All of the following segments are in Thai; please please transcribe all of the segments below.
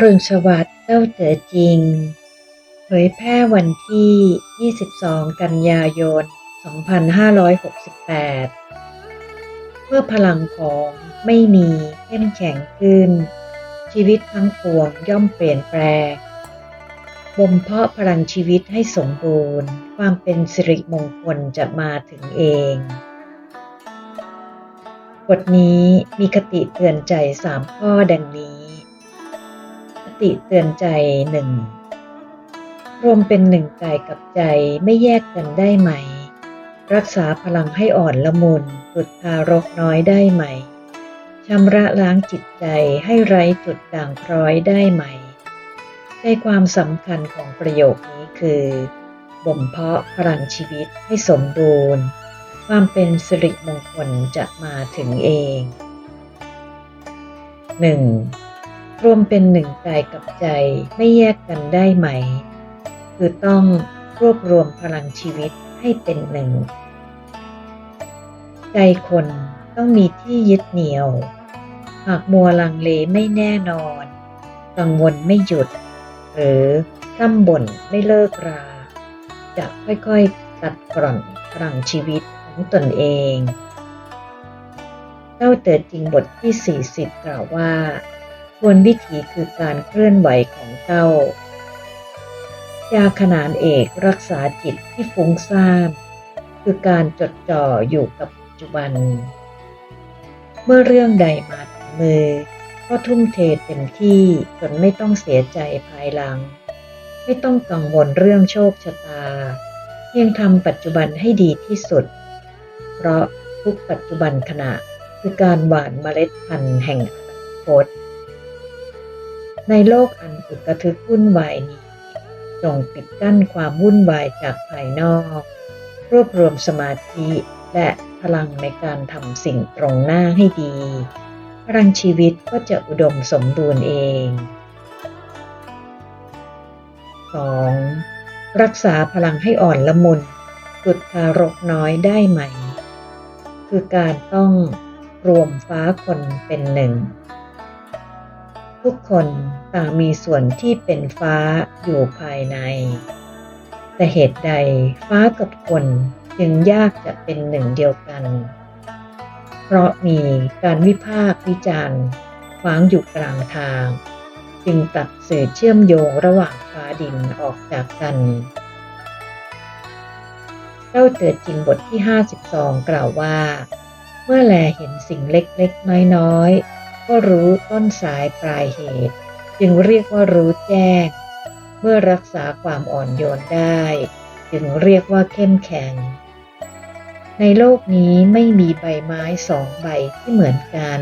รุณสวัสดิ์เจ้าเต๋อจริง เผยแพร่วันที่ 22 กันยายน 2568 เพื่อพลังของไม่มีเข้มแข็งขึ้น ชีวิตทั้งปวงย่อมเปลี่ยนแปลงบ่มเพาะพลังชีวิตให้สมบูรณ์ ความเป็นสิริมงคลจะมาถึงเองบทนี้มีคติเตือนใจสามข้อดังนี้ ติเตือนใจหนึ่งรวมเป็นหนึ่งกายกับใจไม่แยกกันได้ไหม รักษาพลังให้อ่อนละมุนตุดทารกน้อยได้ไหมชำระล้างจิตใจให้ไร้จุดด่างพร้อยได้ไหม ใจความสำคัญของประโยคนี้คือบ่มเพาะพลังชีวิตให้สมบูรณ์ ความเป็นสิริมงคลจะมาถึงเอง 1. รวมเป็นหนึ่งกายกับใจไม่แยกกันได้ไหม คือต้องรวบรวมพลังชีวิตให้เป็นหนึ่ง ใจคนต้องมีที่ยึดเหนี่ยว หากมัวลังเลไม่แน่นอน กังวลไม่หยุด หรือร่ำบ่นไม่เลิกรา จะค่อยๆตัดกร่อนพลังชีวิตของตนเองเต้าเติดจริงบทที่ 40 กล่าวว่า ควรวิถีคือการเคลื่อนไหวของเต้ายาขนานเอกรักษาจิตที่ฟุ้งซ่าน คือการจดจ่ออยู่กับปัจจุบัน เมื่อเรื่องใดมาถึงมือ ก็ทุ่มเทเต็มที่จนไม่ต้องเสียใจภายหลัง ไม่ต้องกังวลเรื่องโชคชะตา เพียงทำปัจจุบันให้ดีที่สุด เพราะทุกปัจจุบันขณะคือการหว่านเมล็ดพันธุ์แห่งอนาคต ในโลกอันอึกระทึกวุ่นวายนี้ จงปิดกั้นความวุ่นวายจากภายนอก รวบรวมสมาธิและพลังในการทำสิ่งตรงหน้าให้ดี พลังชีวิตก็จะอุดมสมบูรณ์เอง 2. รักษาพลังให้อ่อนละมุนสุดทารกน้อยได้ไหม คือการต้องรวมฟ้าคนเป็นหนึ่ง ทุกคนต่างมีส่วนที่เป็นฟ้าอยู่ภายใน แต่เหตุใดฟ้ากับคนจึงยากจะเป็นหนึ่งเดียวกัน เพราะมีการวิพากษ์วิจารณ์ขวางอยู่กลางทาง จึงตัดสื่อเชื่อมโยงระหว่างฟ้าดินออกจากกันเจ้าเตือจริงบทที่ 52 กล่าวว่า เมื่อแลเห็นสิ่งเล็กๆ น้อยๆ ก็รู้ต้นสายปลายเหตุ จึงเรียกว่ารู้แจ้ง เมื่อรักษาความอ่อนโยนได้ จึงเรียกว่าเข้มแข็ง ในโลกนี้ไม่มีใบไม้สองใบที่เหมือนกัน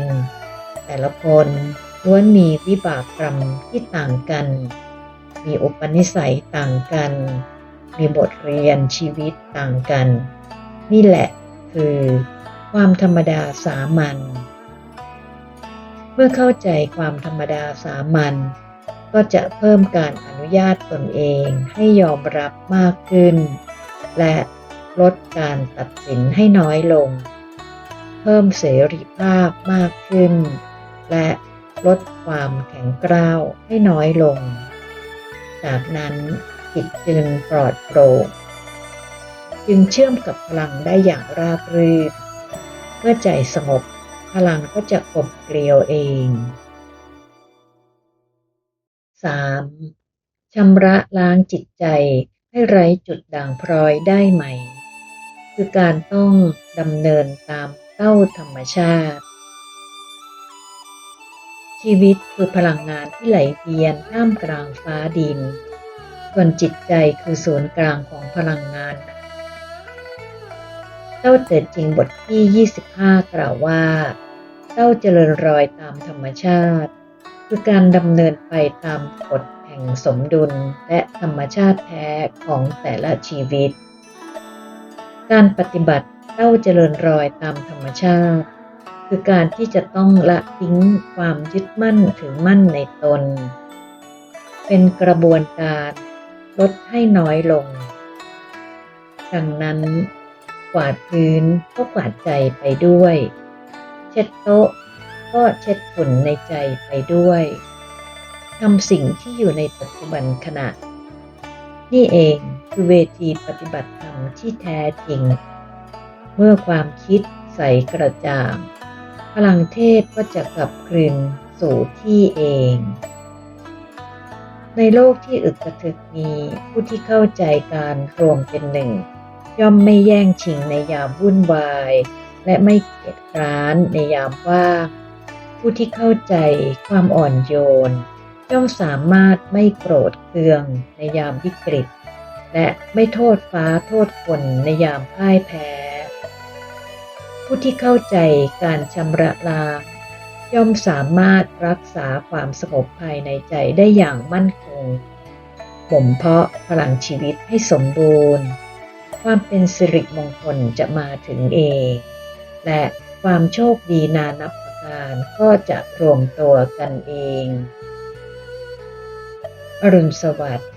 แต่ละคนล้วนมีวิบากกรรมที่ต่างกัน มีอุปนิสัยต่างกัน มีบทเรียนชีวิตต่างกัน นี่แหละคือความธรรมดาสามัญ เมื่อเข้าใจความธรรมดาสามัญก็จะเพิ่มการอนุญาตตนเองให้ยอมรับมากขึ้น และลดการตัดสินให้น้อยลง เพิ่มเสรีภาพมากขึ้น และลดความแข็งกร้าวให้น้อยลง จากนั้นจิตจึงปลอดโปร่งจึงเชื่อมกับพลังได้อย่างราบรื่นเมื่อใจสงบ พลังก็จะกลมเกลียวเอง 3. ชำระล้างจิตใจให้ไร้จุดด่างพร้อยได้ไหม คือการต้องดำเนินตามเต้าธรรมชาติ ชีวิตคือพลังงานที่ไหลเวียนท่ามกลางฟ้าดิน ส่วนจิตใจคือศูนย์กลางของพลังงานเต้าเติดจริงบทที่ 25 กล่าวว่า เต้าเจริญรอยตามธรรมชาติ คือการดำเนินไปตามกฎแห่งสมดุลและธรรมชาติแท้ของแต่ละชีวิต การปฏิบัติเต้าเจริญรอยตามธรรมชาติ คือการที่จะต้องละทิ้งความยึดมั่นถือมั่นในตน เป็นกระบวนการลดให้น้อยลง ดังนั้นกวาดพื้นก็กวาดใจไปด้วย เช็ดโต๊ะ ก็เช็ดฝุ่นในใจไปด้วยทำสิ่งที่อยู่ในปัจจุบันขณะ นี่เองคือเวทีปฏิบัติธรรมที่แท้จริง เมื่อความคิดใสกระจ่างพลังเทพก็จะกลับคืนสู่ที่เอง ในโลกที่อึกกระทึกนี้ผู้ที่เข้าใจการรวมเป็นหนึ่ง ย่อมไม่แย่งชิงในยามวุ่นวาย และไม่เกียจคร้านในยามว่างผู้ที่เข้าใจความอ่อนโยนย่อมสามารถไม่โกรธเคืองในยามวิกฤต และไม่โทษฟ้าโทษคนในยามพ่ายแพ้ ผู้ที่เข้าใจการชำระล้างย่อมสามารถรักษาความสงบภายในใจได้อย่างมั่นคงบ่มเพาะพลังชีวิตให้สมบูรณ์ ความเป็นสิริมงคลจะมาถึงเอง และความโชคดีนานับประการก็จะรวมตัวกันเอง อรุณสวัสดิ์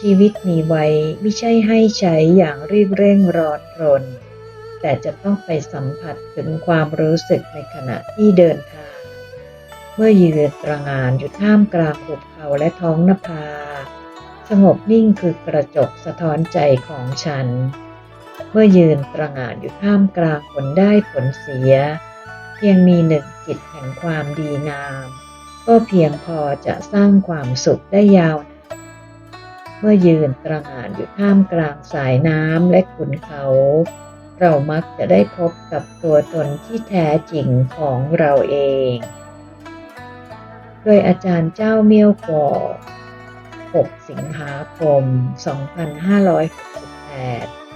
ชีวิตมีไว้ไม่ใช่ให้ใช้อย่างรีบเร่งร้อนรน แต่จะต้องไปสัมผัสถึงความรู้สึกในขณะที่เดินทาง เมื่อยืนตระงานอยู่ท่ามกลางหุบเขาและท้องนภา สงบนิ่งคือกระจกสะท้อนใจของฉัน เมื่อยืนตระหง่านอยู่ท่ามกลางผลได้ผลเสีย เพียงมีหนึ่งจิตแห่งความดีงาม ก็เพียงพอจะสร้างความสุขได้ยาวนานเมื่อยืนตระหง่านอยู่ท่ามกลางสายน้ำและขุนเขา เรามักจะได้พบกับตัวตนที่แท้จริงของเราเองโดยอาจารย์เจ้าเมี่ยวกอ6สิงหาคม 2568